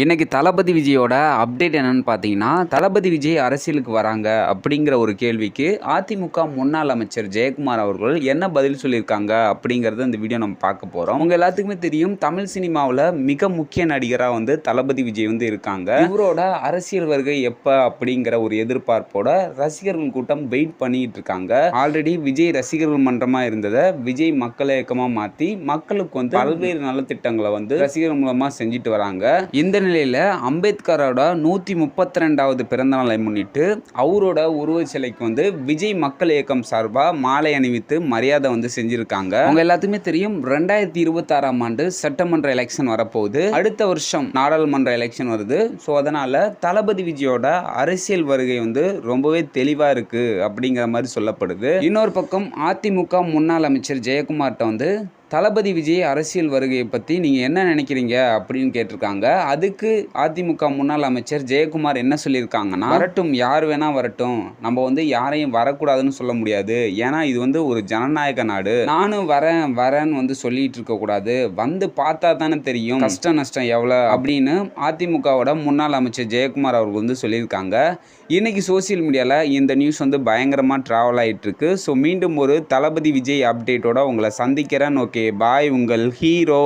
இன்றைக்கி தளபதி விஜயோட அப்டேட் என்னன்னு பார்த்தீங்கன்னா தளபதி விஜய் அரசியலுக்கு வராங்க அப்படிங்கிற ஒரு கேள்விக்கு அதிமுக முன்னாள் அமைச்சர் ஜெயக்குமார் அவர்கள் என்ன பதில் சொல்லியிருக்காங்க அப்படிங்கிறத இந்த வீடியோ நம்ம பார்க்க போகிறோம் உங்கள் எல்லாத்துக்குமே தெரியும் தமிழ் சினிமாவில் மிக முக்கிய நடிகராக வந்து தளபதி விஜய் வந்து இருக்காங்க. இவரோட அரசியல் வருகை எப்போ அப்படிங்கிற ஒரு எதிர்பார்ப்போட ரசிகர்கள் கூட்டம் வெயிட் பண்ணிட்டு இருக்காங்க. ஆல்ரெடி விஜய் ரசிகர்கள் மன்றமாக இருந்ததை விஜய் மக்கள் இயக்கமாக மாற்றி மக்களுக்கு வந்து பல்வேறு நலத்திட்டங்களை வந்து ரசிகர்கள் மூலமாக செஞ்சுட்டு வராங்க. இந்த சூழ்நிலையில் அம்பேத்கரோட நூற்றி முப்பத்தி ரெண்டாவது பிறந்த நாளை முன்னிட்டு அவரோட உருவச் சிலைக்கு வந்து விஜய் மக்கள் இயக்கம் சார்பாக மாலை அணிவித்து மரியாதை வந்து செஞ்சுருக்காங்க. அவங்க எல்லாத்துக்குமே தெரியும் ரெண்டாயிரத்தி இருபத்தாறாம் ஆண்டு சட்டமன்ற எலெக்ஷன் வரப்போகுது. அடுத்த வருஷம் நாடாளுமன்ற எலெக்ஷன் வருது. ஸோ அதனால் தளபதி விஜயோட அரசியல் வருகை வந்து ரொம்பவே தெளிவாக இருக்குது அப்படிங்கிற மாதிரி சொல்லப்படுது. இன்னொரு பக்கம் அதிமுக முன்னாள் அமைச்சர் ஜெயக்குமார்கிட்ட வந்து தளபதி விஜய் அரசியல் வருகையை பற்றி நீங்கள் என்ன நினைக்கிறீங்க அப்படின்னு கேட்டிருக்காங்க. அதுக்கு அதிமுக முன்னாள் அமைச்சர் ஜெயக்குமார் என்ன சொல்லியிருக்காங்கன்னா வரட்டும் யார் வேணால் வரட்டும். நம்ம வந்து யாரையும் வரக்கூடாதுன்னு சொல்ல முடியாது. ஏன்னா இது வந்து ஒரு ஜனநாயக நாடு. நானும் வரேன் வரேன்னு வந்து சொல்லிட்டு இருக்கக்கூடாது வந்து பார்த்தா தானே தெரியும். கஷ்டம் நஷ்டம் எவ்வளோ அப்படின்னு அதிமுகவோட முன்னாள் அமைச்சர் ஜெயக்குமார் அவர்கள் வந்து சொல்லியிருக்காங்க. இன்றைக்கி சோசியல் மீடியாவில் இந்த நியூஸ் வந்து பயங்கரமாக ட்ராவல் ஆகிட்டு இருக்கு. ஸோ மீண்டும் ஒரு தளபதி விஜய் அப்டேட்டோட உங்களை சந்திக்கிறேன். ஓகே ஓகே பாய் உங்கள் ஹீரோ.